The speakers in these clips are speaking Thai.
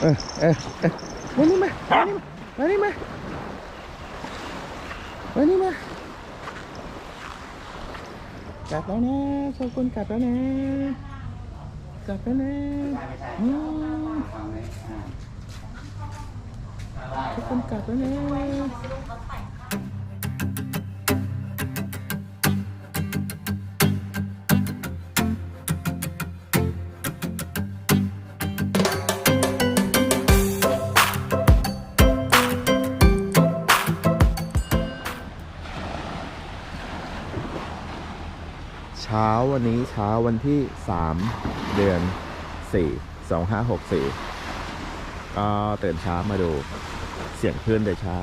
เออเออเออมานี่มามานี่มามานี่มากลับแล้วนะโชกุนกลับแล้วนะกลับแล้วนะอืมโชกุนกลับแล้วนะ วันนี้เช้าวันที่ 3 เดือน 4 2564 ก็ตื่นเช้ามาดูเสียงคลื่นแต่เช้า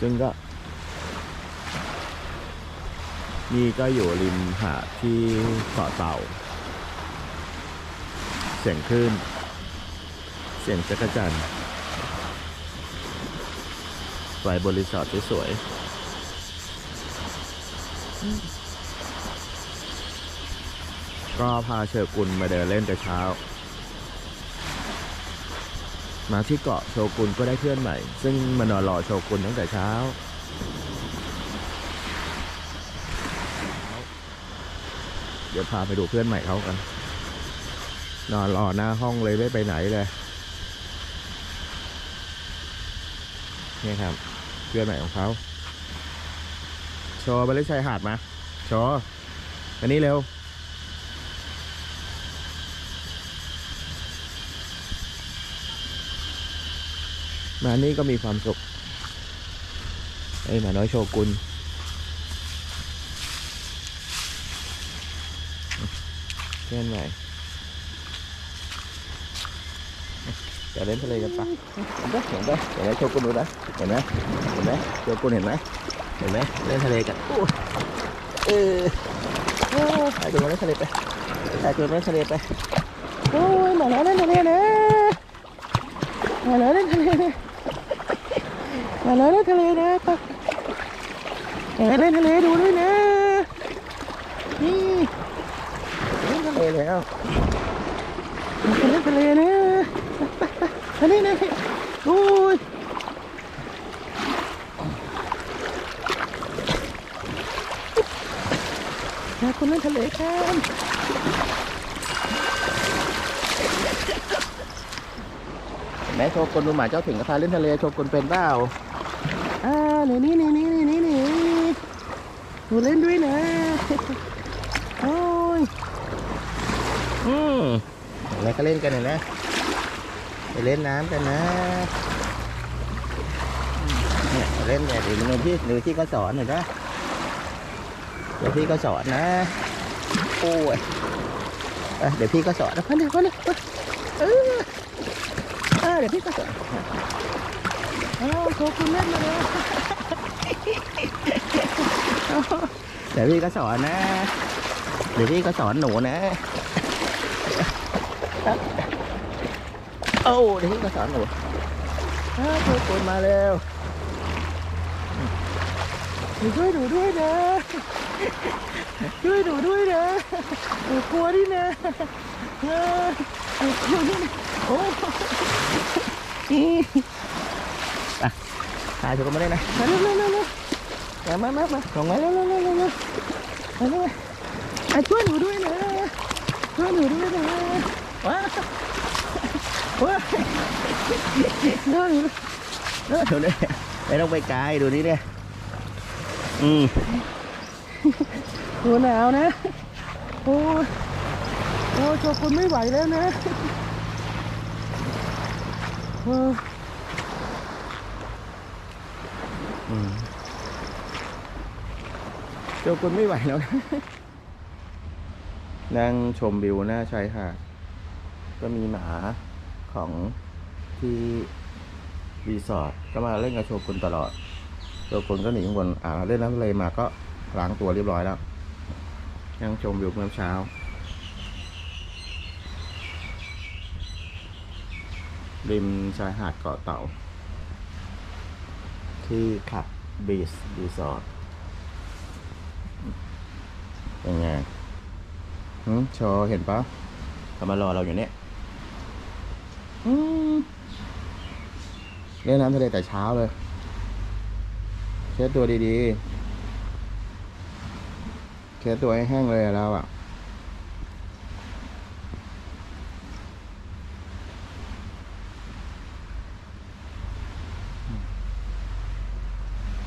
ซึ่งก็ นี่ก็อยู่ริมหาดที่เกาะเต่า เสียงคลื่น เสียงจักรจันทร์ไฟบริษัทสวยๆ ก็พาเชอกุลมาเดินเล่นแต่เช้า มาที่เกาะโชกุนก็ได้เพื่อนใหม่ ซึ่งมานอนรอโชกุนตั้งแต่เช้า เดี๋ยวพาไปดูเพื่อนใหม่เขากัน นอนรอหน้าห้องเลยไม่ไปไหนเลยนี่ครับเพื่อนใหม่ของเขาโชว์ไปเล่นชายหาดมาโชว์อันนี้เร็ว มานี่ก็มีความสุขไอ้หมาน้อยโชกุนเพื่อนใหม่เดี๋ยวเล่นทะเลกันปะเห็นปะเห็นปะเห็นไหมโชกุนดูนะเห็นไหมเห็นไหมโชกุนเห็นไหมเห็นไหมเล่นทะเลกันโอ้ยเออโอ้ยไปดูมาเล่นทะเลไปไปดูมาเล่นทะเลไปโอ้ยมาแล้วเล่นทะเลนะมาแล้วเล่นทะเลนะ มาเล่นทะเลนะปักมาเล่นทะเลดูด้วยนะนี่เล่นทะเลแล้วมาเล่นทะเลนะไปไปไปนี่นะโอ้ยมาคนเล่นทะเลกันแม่โชกุนดูหมาเจ้าถิ่นกระทาเล่นทะเลโชกุนเป็นเปล่า อ่าหนูนี่นี่นี่นี่นี่นี่หนูเล่นด้วยนะโอ้ยอืมแล้วก็เล่นกันหน่อยนะ ไปเล่นน้ำกันนะเนี่ยไปเล่นเนี่ยเดี๋ยวหนูพี่หนูพี่ก็สอนหน่อยนะเดี๋ยวพี่ก็สอนนะ โอ้ยอะเดี๋ยวพี่ก็สอนนะพันเดี๋ยวพันเดี๋ยวเอออ่าเดี๋ยวพี่ก็สอน อ้าวโชว์คุณเล่นมาเลยเดี๋ยวพี่ก็สอนนะ เดี๋ยวพี่ก็สอนหนูนะ โอ้เดี๋ยวพี่ก็สอนหนูอ้าวโชว์คุณมาเร็วหนูช่วยหนูด้วยนะ ช่วยหนูด้วยนะหนูกลัวดินะเออหนูกลัวดินะโอ้อะพาโชว์คุณมาเลยนะมาเร็วเร็วเร็วเร็วมามามามาส่งมาเร็วเร็วเร็วเร็วเร็วมาเร็วอะช่วยหนูด้วยนะช่วยหนูด้วยนะว้าว้าวช่วยหนูด้วยเออดูนี่ไม่ต้องไปไกลดูนี่เนี่ยอืมตัวหนาวนะโอ้โอ้โชกุนไม่ไหวแล้วนะเอออื โจกุนไม่ไหวแล้วนั่งชมวิวหน้าชายหาดก็มีหมาของที่รีสอร์ทก็มาเล่นกับโชกุนตลอด โชกุนก็หนีข้างบนอ่าเล่นน้ำทะเลมาก็ล้างตัวเรียบร้อยแล้วนั่งชมวิวเมื่อเช้า ริมชายหาดเกาะเต่า ที่ขับบีชรีสอร์ท เป็นไงหืมโชว์เห็นปะเขามารอเราอยู่เนี่ยอืมเล่นน้ำทะเลแต่เช้าเลย เช็ดตัวดีๆ เช็ดตัวให้แห้งเลยอะเราอะ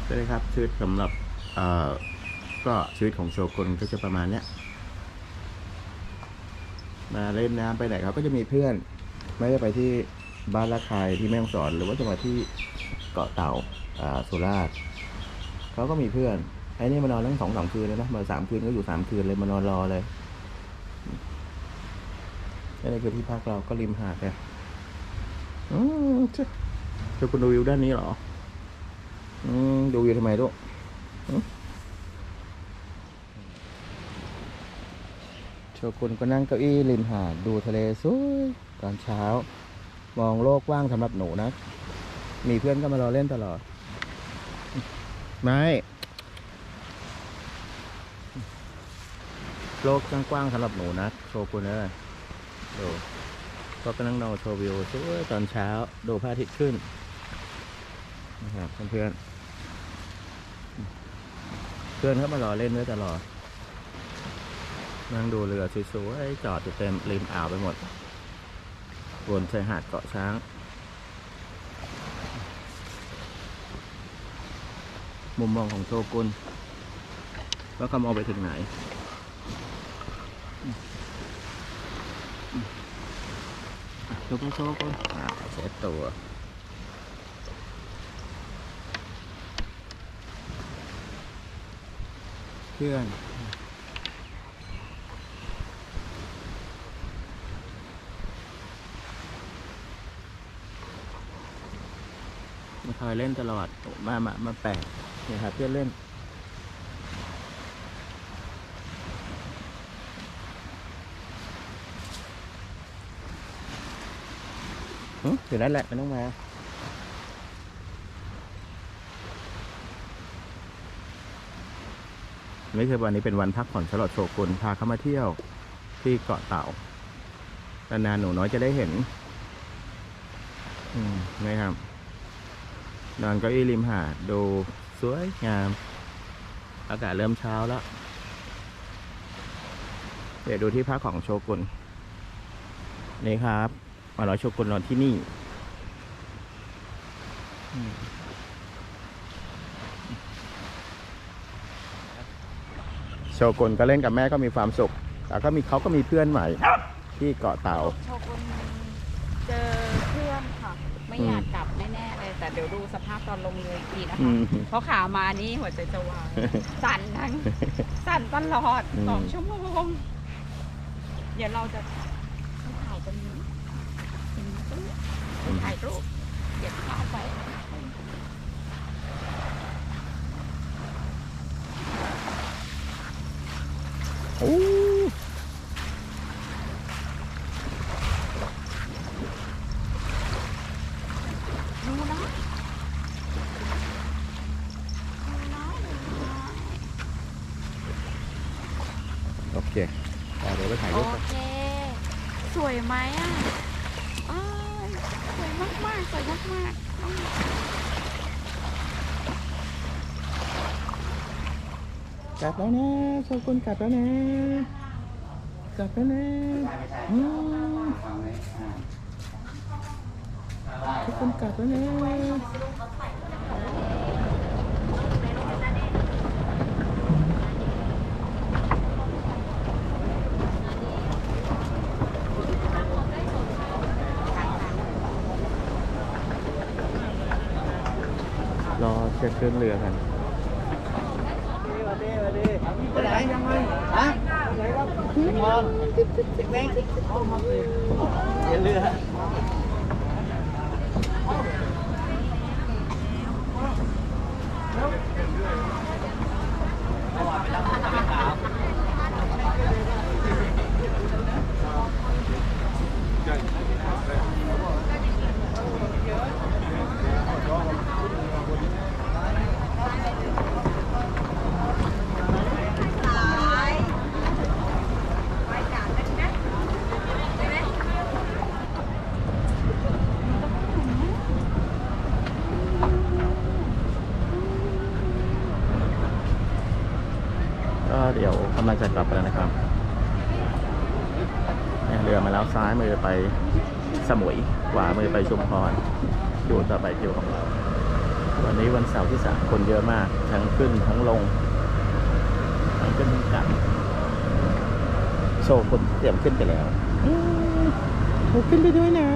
ใช่เลยครับชีวิตสำหรับเอ่อ ก็ชีวิตของโชกุนก็จะประมาณเนี้ยมาเล่นน้ำไปไหนเขาก็จะมีเพื่อน ไม่ได้ไปที่บ้านละคายที่แม่ฮ่องสอน หรือว่าจะมาที่เกาะเต่าอ่าสุราษฎร์เขาก็มีเพื่อนไอ้นี่มานอนตั้งสองสามคืนเลยนะมาสามคืนก็อยู่สามคืนเลยมานอนรอเลยนี่คือที่พักเราก็ริมหาดเนี่ยอืมเจ้าเจ้าคุณดูวิวด้านนี้เหรอ อืมดูอยู่ทำไมลูกหึโชกุนก็นั่งเก้าอี้ริมหาดดูทะเลสวยตอนเช้า มองโลกกว้างสำหรับหนูนะ มีเพื่อนก็มารอเล่นตลอด ไม่โลกกว้างๆสำหรับหนูนะโชกุนเอ้ยดูก็ก็นั่งนอนโชว์วิวสวยตอนเช้าดูพระอาทิตย์ขึ้นนะครับเพื่อนเพื่อนเขามารอเล่นด้วยตลอด นั่งดูเรือสวยๆจอดอยู่เต็มริมอ่าวไปหมดบนชายหาดเกาะช้าง มุมมองของโชกุนว่าเขามองไปถึงไหนอืมอืมอะโชกุนโชกุนอ่าเช็ดตัวเพื่อน มาคอยเล่นตลอดมามามาแปลกเนี่ยครับเพื่อนเล่นหึอยู่นั่นแหละไม่ต้องมาไม่คือวันนี้เป็นวันพักผ่อนฉลอดโชกุนพาเขามาเที่ยวที่เกาะเต่านานๆหนูน้อยจะได้เห็น อืมนะครับ นอนเก็อี้ริมหาดดูสวยงาม อากาศเริ่มเช้าแล้ว เดี๋ยวดูที่พักของโชกุนนี่ครับมารอโชกุนนอนที่นี่อืมโชกุนก็เล่นกับแม่ก็มีความสุข แล้วก็มีเขาก็มีเพื่อนใหม่ ที่เกาะเต่า โชกุนเจอเพื่อนค่ะ ไม่อยากกลับ ดี๋ยวดูสภาพตอนลงเรืออีกทีนะอืคะมเพราะขามานี่หัวใจจะวายสั่นทั้งสั่นตลอดอืมสองชั่วโมง เดี๋ยวเราจะถ่ายตรงนี้เห็นไหมตรงนี้ถ่ายรูปเก็บภาพไว้โอ้ ดูนะดูนะดูนะ โอเคอะเดี๋ยวไปถ่ายรูป โอ กัน เค ส วยไหมอะอ้ายสวยมากสวยมากๆอ้าวกลับแล้วนะโชกุนกลับแล้วนะกลับแล้วนะอืมโชกุนกลับแล้วนะ อเช็คเครื่องเรือกัน ไปไหนยังไงฮะไปไหนครับมอนเด็ ก็เดี๋ยวกำลังจะกลับแล้วนะครับเรือมาแล้วซ้ายมือไปสมุยขวามือไปชุมพรดูต่อไปเที่ยวของเรา วันนี้วันเสาร์ที่สามคนเยอะมาก ทั้งขึ้นทั้งลง ทั้งขึ้นทั้งกลับโชว์คนเตรียมขึ้นไปแล้วอืมโอ้ขึ้นไปด้วยนะ